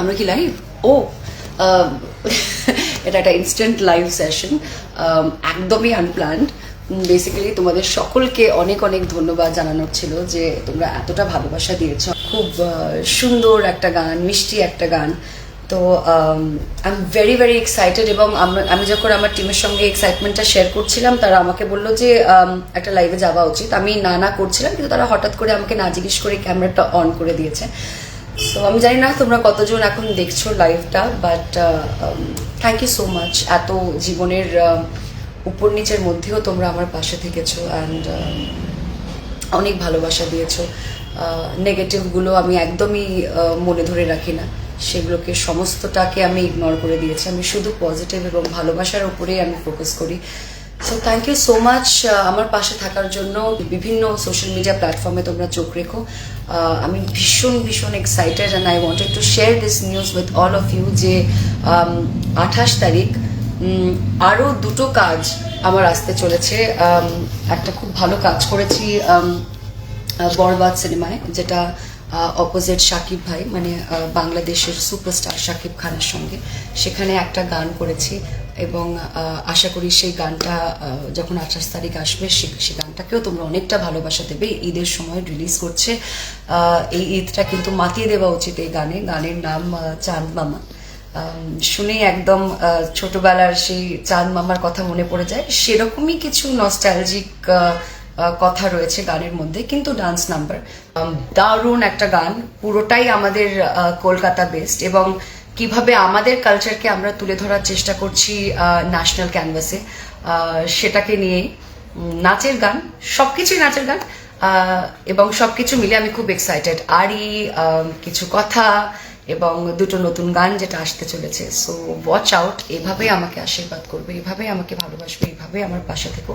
আমরা কি লাইভ ও এটা একটা ইনস্ট্যান্ট লাইভ সেশন একদমই আনপ্ল্যান্ড বেসিক্যালি তোমাদের সকলকে অনেক অনেক ধন্যবাদ জানানোর ছিল যে তোমরা এতটা ভালোবাসা দিয়েছ। খুব সুন্দর একটা গান মিষ্টি একটা গান। তো I am very very excited এবং আমি যখন আমার টিমের সঙ্গে এক্সাইটমেন্টটা শেয়ার করছিলাম তারা আমাকে বলল যে um, একটা লাইভে যাওয়া উচিত। আমি না না করছিলাম কিন্তু তারা হঠাৎ করে আমাকে না জিজ্ঞেস করে ক্যামেরাটা অন করে দিয়েছে। সো আমি জানি না তোমরা কতজন এখন দেখছ লাইভটা but thank you so much এত জীবনের উপর নিচের মধ্যেও তোমরা আমার পাশে থেকেছো অ্যান্ড অনেক ভালোবাসা দিয়েছ। নেগেটিভগুলো আমি একদমই মনে ধরে রাখি না। সেগুলোকে, সমস্তটাকে আমি ইগনোর করে দিয়েছি। আমি শুধু পজিটিভ এবং ভালোবাসার উপরেই আমি ফোকাস করি। So thank you so much আমার পাশে থাকার জন্য বিভিন্ন সোশ্যাল মিডিয়া প্ল্যাটফর্মে তোমরা চোখ রেখো। আমি ভীষণ ভীষণ excited and I wanted to share this news with all of you যে আঠাশ তারিখ আরও দুটো কাজ আমার আসতে চলেছে। একটা খুব ভালো কাজ করেছি আম, বরবাদ সিনেমায় যেটা অপোজিট শাকিব ভাই মানে বাংলাদেশের সুপারস্টার শাকিব খানের সঙ্গে। সেখানে একটা গান করেছি এবং আশা করি সেই গানটা যখন আঠাশ তারিখ আসবে, সে গানটাকেও তোমরা অনেকটা ভালোবাসা দেবে। ঈদের সময় রিলিজ করছে এই ঈদটা কিন্তু মাতিয়ে দেওয়া উচিত এই গানে। গানের নাম চাঁদ মামা। শুনেই একদম ছোটবেলার সেই চাঁদ মামার কথা মনে পড়ে যায়। সেরকমই কিছু নস্টালজিক কথা রয়েছে গানের মধ্যে, কিন্তু ডান্স নাম্বার দারুণ একটা গান, পুরোটাই আমাদের কলকাতা বেসড এবং কীভাবে আমাদের কালচারকে আমরা তুলে ধরার চেষ্টা করছি ন্যাশনাল ক্যানভাসে সেটাকে নিয়ে। নাচের গান, সবকিছুই নাচের গান এবং সবকিছু মিলে আমি খুব এক্সাইটেড আরই কিছু কথা এবং দুটো নতুন গান যেটা আসতে চলেছে। সো ওয়াচ আউট এভাবে আমাকে আশীর্বাদ করবে, এভাবেই আমাকে ভালোবাসবে এভাবে আমার পাশে থেকো।